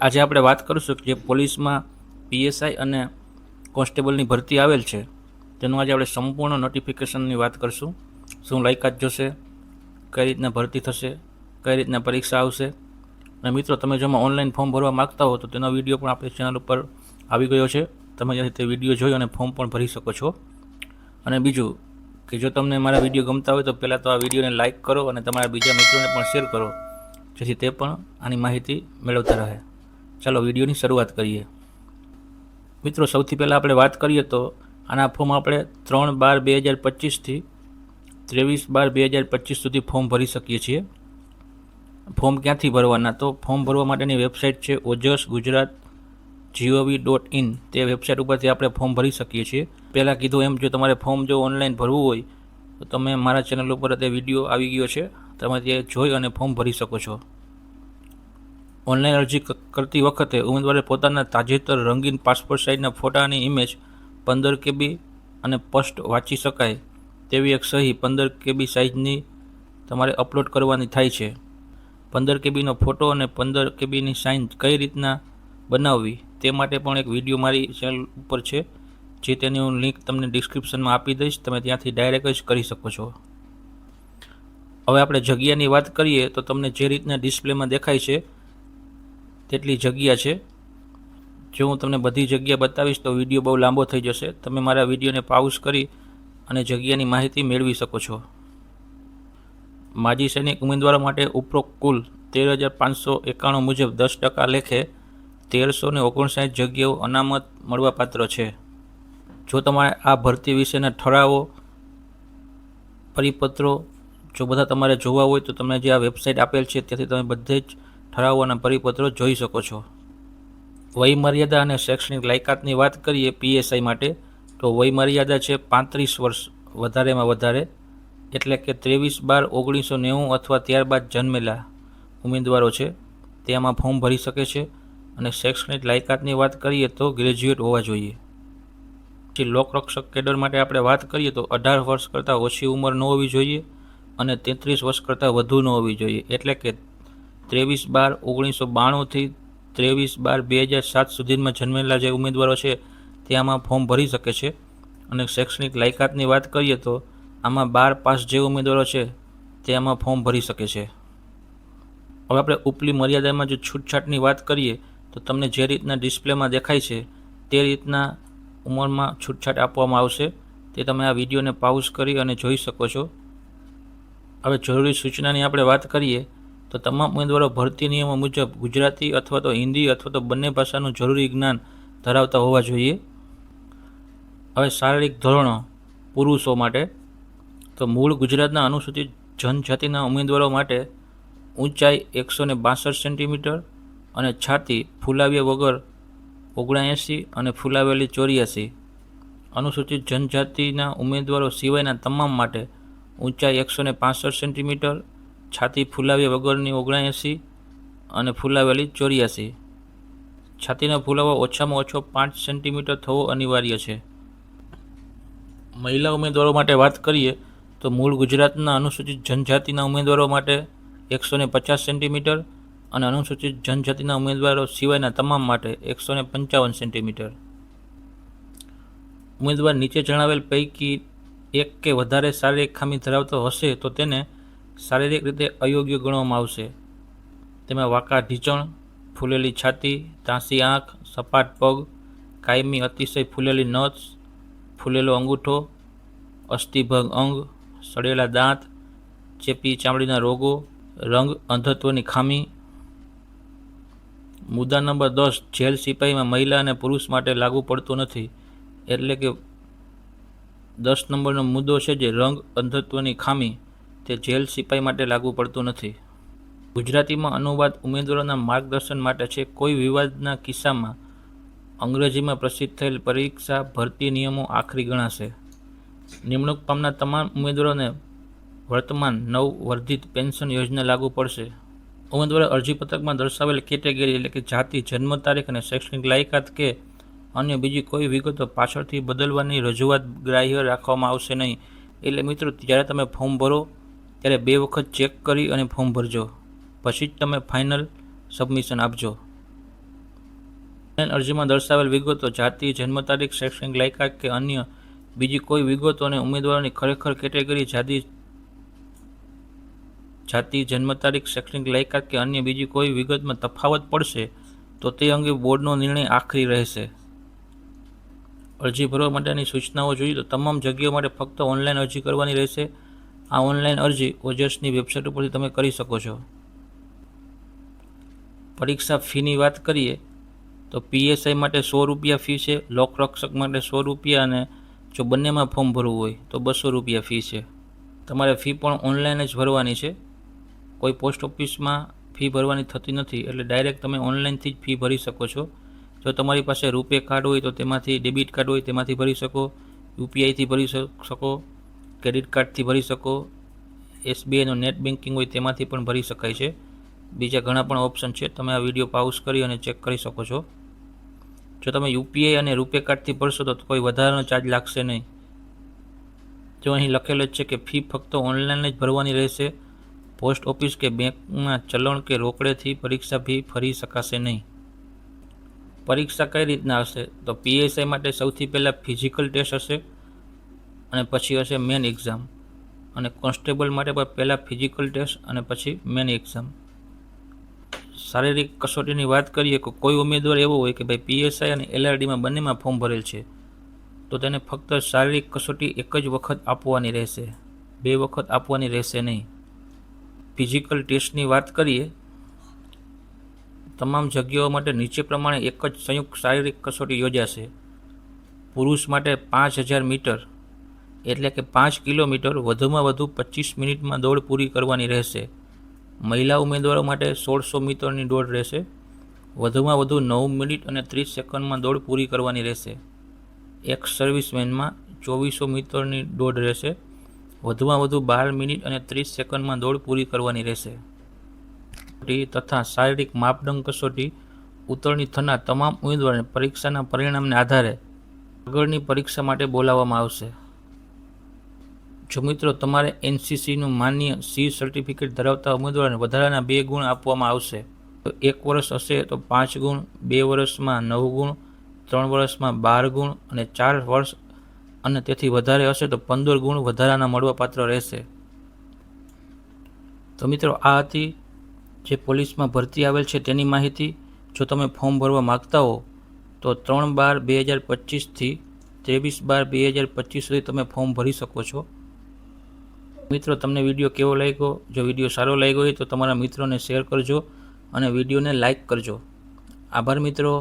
આજે આપણે વાત કરીશું કે જે પોલીસમાં પીએસઆઈ અને કોન્સ્ટેબલની ભરતી આવેલ છે, તેનું આજે આપણે સંપૂર્ણ નોટિફિકેશનની વાત કરીશું. શું લાયકાત જોશે, કઈ રીતના ભરતી થશે, કઈ રીતના પરીક્ષા આવશે. અને મિત્રો, તમે જો ઓનલાઈન ફોર્મ ભરવા માગતા હો તો તેનો વીડિયો પણ આપણી ચેનલ ઉપર આવી ગયો છે. તમે જ્યાંથી તે વીડિયો જોઈ અને ફોર્મ પણ ભરી શકો છો. અને બીજું, કે જો તમને મારા વીડિયો ગમતા હોય તો પહેલાં તો આ વિડીયોને લાઇક કરો અને તમારા બીજા મિત્રોને પણ શેર કરો, જેથી તે પણ આની માહિતી મેળવતા રહે. ચાલો વિડીયોની શરૂઆત કરીએ. મિત્રો, સૌથી પહેલાં આપણે વાત કરીએ તો આના ફોર્મ આપણે ત્રણ બાર બે હજાર પચીસથી ત્રેવીસ બાર બે હજાર પચીસ સુધી ફોર્મ ભરી શકીએ છીએ. ફોર્મ ક્યાંથી ભરવાના? તો ફોર્મ ભરવા માટેની વેબસાઇટ છે Ojas Gujarat G O V dot in તે વેબસાઇટ ઉપરથી આપણે ફોર્મ ભરી શકીએ છીએ. પહેલાં કીધું એમ, જો તમારે ફોર્મ જો ઓનલાઈન ભરવું હોય, તો તમે મારા ચેનલ ઉપર તે વીડિયો આવી ગયો છે. તમે તે જોઈ અને ફોર્મ ભરી શકો છો. ઓનલાઈન અરજી કરતી વખતે ઉમેદવારે પોતાના તાજેતર રંગીન પાસપોર્ટ સાઇઝના ફોટાની ઇમેજ પંદર કેબી અને સ્પષ્ટ વાંચી શકાય, તેવી એક સહી પંદર કેબી સાઇઝની તમારે અપલોડ કરવાની થાય છે. પંદર કેબીનો ફોટો અને પંદર કેબીની સાઇન કઈ રીતના બનાવવી, તે માટે પણ એક વીડિયો મારી ચેનલ ઉપર છે, જે તેની હું લિંક તમને ડિસ્ક્રિપ્શનમાં આપી દઈશ, તમે ત્યાંથી ડાયરેક્ટ જ કરી શકો છો. હવે આપણે જગ્યાની વાત કરીએ, તો તમને જે રીતના ડિસ્પ્લેમાં દેખાય છે તેટલી જગ્યા છે. જો હું તમને બધી જગ્યા બતાવીશ તો વીડિયો બહુ લાંબો થઈ જશે. તમે મારા વિડીયોને પાઉઝ કરી અને જગ્યાની માહિતી મેળવી શકો છો. માજી સૈનિક ઉમેદવારો માટે ઉપરોક્ત કુલ તેર હજાર પાંચસો એકાણું મુજબ દસ ટકા લેખે તેરસો ને ઓગણસાઠ જગ્યાઓ અનામત મળવાપાત્ર છે. જો તમારે આ ભરતી વિશેના ઠરાવો, પરિપત્રો જો બધા તમારે જોવા હોય તો તમને જે આ વેબસાઇટ આપેલ છે, ત્યાંથી તમે બધે જ ઠરાવો અને પરિપત્રો જોઈ શકો છો. વયમર્યાદા અને શૈક્ષણિક લાયકાતની વાત કરીએ પીએસઆઈ માટે, તો વયમર્યાદા છે પાંત્રીસ વર્ષ વધારેમાં વધારે, એટલે કે ત્રેવીસ બાર ઓગણીસો નેવું અથવા ત્યારબાદ જન્મેલા ઉમેદવારો છે, તેમાં ફોર્મ ભરી શકે છે અને શૈક્ષણિક લાયકાતની વાત કરીએ તો ગ્રેજ્યુએટ હોવા જોઈએ. પછી લોકરક્ષક કેડર માટે આપણે વાત કરીએ તો અઢાર વર્ષ કરતાં ઓછી ઉંમર ન હોવી જોઈએ અને તેત્રીસ વર્ષ કરતાં વધુ ન હોવી જોઈએ, એટલે કે ત્રેવીસ બાર ઓગણીસો બાણુંથી ત્રેવીસ બાર બે હજાર સાત સુધીમાં જન્મેલા જે ઉમેદવારો છે, તે આમાં ફોર્મ ભરી શકે છે. અને શૈક્ષણિક લાયકાતની વાત કરીએ તો, આમાં બાર પાસ જે ઉમેદવારો છે, તે આમાં ફોર્મ ભરી શકે છે. હવે આપણે ઉપલી મર્યાદામાં જો છૂટછાટની વાત કરીએ, તો તમને જે રીતના ડિસ્પ્લેમાં દેખાય છે, તે રીતના ઉંમરમાં છૂટછાટ આપવામાં આવશે. તે તમે આ વિડીયોને પાઉઝ કરી અને જોઈ શકો છો. હવે જરૂરી સૂચનાની આપણે વાત કરીએ તો તમામ ઉમેદવારો ભરતી નિયમો મુજબ ગુજરાતી અથવા તો હિન્દી અથવા તો બંને ભાષાનું જરૂરી જ્ઞાન ધરાવતા હોવા જોઈએ. હવે શારીરિક ધોરણો પુરુષો માટે. તો મૂળ ગુજરાતના અનુસૂચિત જનજાતિના ઉમેદવારો માટે ઊંચાઈ એકસો ને બાસઠ સેન્ટીમીટર અને છાતી ફૂલાવ્યા વગર ઓગણએંસી અને ફૂલાવેલી ચોર્યાસી. અનુસૂચિત જનજાતિના ઉમેદવારો સિવાયના તમામ માટે ઊંચાઈ એકસો ને સેન્ટીમીટર છાતી ફૂલાવ્યા વગરની ઓગણએંસી અને ફૂલાવેલી ચોર્યાસી. છાતીનો ફૂલાવો ઓછામાં ઓછો પાંચ સેન્ટીમીટર થવો અનિવાર્ય છે. મહિલા ઉમેદવારો માટે વાત કરીએ તો મૂળ ગુજરાતના અનુસૂચિત જનજાતિના ઉમેદવારો માટે એકસો પચાસ સેન્ટીમીટર અને અનુસૂચિત જનજાતિના ઉમેદવારો સિવાયના તમામ માટે એકસો ને પંચાવન સેન્ટીમીટર. ઉમેદવાર નીચે જણાવેલ પૈકી એક કે વધારે શારીરિક ખામી ધરાવતો હશે તો તેને શારીરિક રીતે અયોગ્ય ગણવામાં આવશે. તેમાં વાંકા ઢીંચણ, ફૂલેલી છાતી, ત્રાંસી આંખ, સપાટ પગ, કાયમી અતિશય ફૂલેલી નસ, ફૂલેલો અંગૂઠો, અસ્થિભંગ અંગ, સડેલા દાંત, ચેપી ચામડીના રોગો, રંગ અંધત્વની ખામી. મુદ્દા નંબર દસ, જેલ સિપાહીમાં મહિલા અને પુરુષ માટે લાગુ પડતો નથી. એટલે કે દસ નંબરનો મુદ્દો છે જે રંગ અંધત્વની ખામી. તે જેલ સિપાઈ માટે લાગુ પડતું નથી. ગુજરાતીમાં અનુવાદ ઉમેદવારોના માર્ગદર્શન માટે છે. કોઈ વિવાદના કિસ્સામાં અંગ્રેજીમાં પ્રસિદ્ધ થયેલ પરીક્ષા ભરતી નિયમો આખરી ગણાશે. નિમણૂક પામનાર તમામ ઉમેદવારોને વર્તમાન નવ વર્ધિત પેન્શન યોજના લાગુ પડશે. ઉમેદવારે અરજીપત્રકમાં દર્શાવેલ કેટેગરી એટલે કે જાતિ, જન્મ તારીખ અને શૈક્ષણિક લાયકાત કે અન્ય બીજી કોઈ વિગતો પાછળથી બદલવાની રજૂઆત ગ્રાહ્ય રાખવામાં આવશે નહીં. એટલે મિત્રો જ્યારે તમે ફોર્મ ભરો. ત્યારે બે વખત ચેક કરી અને ફોર્મ ભરજો. પછી જ તમે ફાઇનલ સબમિશન આપજો. ઓનલાઈન અરજીમાં દર્શાવેલ વિગતો જાતિ, જન્મ તારીખ, શૈક્ષણિક લાયકાત કે અન્ય બીજી કોઈ વિગતો અને ઉમેદવારોની ખરેખર કેટેગરી, જાતિ જાતિ, જન્મ તારીખ, શૈક્ષણિક લાયકાત કે અન્ય બીજી કોઈ વિગતમાં તફાવત પડશે, તો તે અંગે બોર્ડનો નિર્ણય આખરી રહેશે. અરજી ભરવા માટેની સૂચનાઓ જોઈએ તો તમામ જગ્યાઓ માટે ફક્ત ઓનલાઈન અરજી કરવાની રહેશે. આ ઓનલાઈન અરજી ઓજસની વેબસાઇટ ઉપરથી તમે કરી શકો છો. પરીક્ષા ફીની વાત કરીએ, તો પીએસઆઈ માટે સો રૂપિયા ફી છે લોકરક્ષક માટે સો રૂપિયા અને જો બંનેમાં ફોર્મ ભરવું હોય, તો બસો રૂપિયા ફી છે. તમારે ફી પણ ઓનલાઈન જ ભરવાની છે. કોઈ પોસ્ટ ઓફિસમાં ફી ભરવાની થતી નથી, એટલે ડાયરેક્ટ તમે ઓનલાઈનથી જ ફી ભરી શકો છો. જો તમારી પાસે રૂપે કાર્ડ હોય, તો તેમાંથી ડેબિટ કાર્ડ હોય, તેમાંથી ભરી શકો, યુપીઆઈથી ભરી શકો. ક્રેડિટ કાર્ડથી ભરી શકો એસબીઆઈનું નેટ બેન્કિંગ હોય તેમાંથી પણ ભરી શકાય છે. બીજા ઘણા પણ ઓપ્શન છે, તમે આ વીડિયો પાઉસ કરી અને ચેક કરી શકો છો. જો તમે યુપીઆઈ અને રૂપે કાર્ડથી ભરશો તો કોઈ વધારાનો ચાર્જ લાગશે નહીં. જો અહીં લખેલું જ છે કે ફી ફક્ત ઓનલાઈન જ ભરવાની રહેશે. પોસ્ટ ઓફિસ કે બેંકમાં ચલણ કે રોકડેથી પરીક્ષા ફી ફરી શકાશે નહીં. પરીક્ષા કઈ રીતના હશે? તો પીએસઆઈ માટે સૌથી પહેલાં ફિઝિકલ ટેસ્ટ હશે. અને પછી હશે મેન એક્ઝામ અને કોન્સ્ટેબલ માટે પણ પહેલાં ફિઝિકલ ટેસ્ટ અને પછી મેન એક્ઝામ શારીરિક કસોટીની વાત કરીએ કે કોઈ ઉમેદવાર એવો હોય કે ભાઈ પીએસઆઈ અને એલઆરડીમાં બંનેમાં ફોર્મ ભરેલ છે, તો તેને ફક્ત શારીરિક કસોટી એક જ વખત આપવાની રહેશે. બે વખત આપવાની રહેશે નહીં. ફિઝિકલ ટેસ્ટની વાત કરીએ, તમામ જગ્યાઓ માટે નીચે પ્રમાણે એક જ સંયુક્ત શારીરિક કસોટી યોજાશે. પુરુષ માટે પાંચ હજાર મીટર એટલે કે પાંચ કિલોમીટર વધુમાં વધુ પચીસ મિનિટમાં દોડ પૂરી કરવાની રહેશે. મહિલા ઉમેદવારો માટે સોળસો મીટરની દોડ રહેશે. વધુમાં વધુ નવ મિનિટ અને ત્રીસ સેકન્ડમાં દોડ પૂરી કરવાની રહેશે. એક સર્વિસમેનમાં ચોવીસો મીટરની દોડ રહેશે. વધુમાં વધુ બાર મિનિટ અને ત્રીસ સેકન્ડમાં દોડ પૂરી કરવાની રહેશે. તથા શારીરિક માપદંડ કસોટી ઉતરણી થનાર તમામ ઉમેદવારોને પરીક્ષાના પરિણામને આધારે આગળની પરીક્ષા માટે બોલાવવામાં આવશે. જો મિત્રો તમારે એનસીસીનું માન્ય સી સર્ટિફિકેટ ધરાવતા ઉમેદવારોને વધારાના બે ગુણ આપવામાં આવશે. તો એક વર્ષ હશે તો પાંચ ગુણ, બે વર્ષમાં નવ ગુણ, ત્રણ વર્ષમાં બાર ગુણ અને ચાર વર્ષ અને તેથી વધારે હશે તો પંદર ગુણ વધારાના મળવાપાત્ર રહેશે. તો મિત્રો આ હતી જે પોલીસમાં ભરતી આવેલ છે તેની માહિતી. જો તમે ફોર્મ ભરવા માગતા હો, તો ત્રણ બાર બે હજાર પચીસથી ત્રેવીસ બાર બે હજાર પચીસ સુધી તમે ફોર્મ ભરી શકો છો. મિત્રો, તમને વીડિયો કેવો લાગ્યો? જો વીડિયો સારો લાગ્યો હોય તો તમારા મિત્રોને શેર કરજો અને વિડીયોને લાઇક કરજો. આભાર મિત્રો.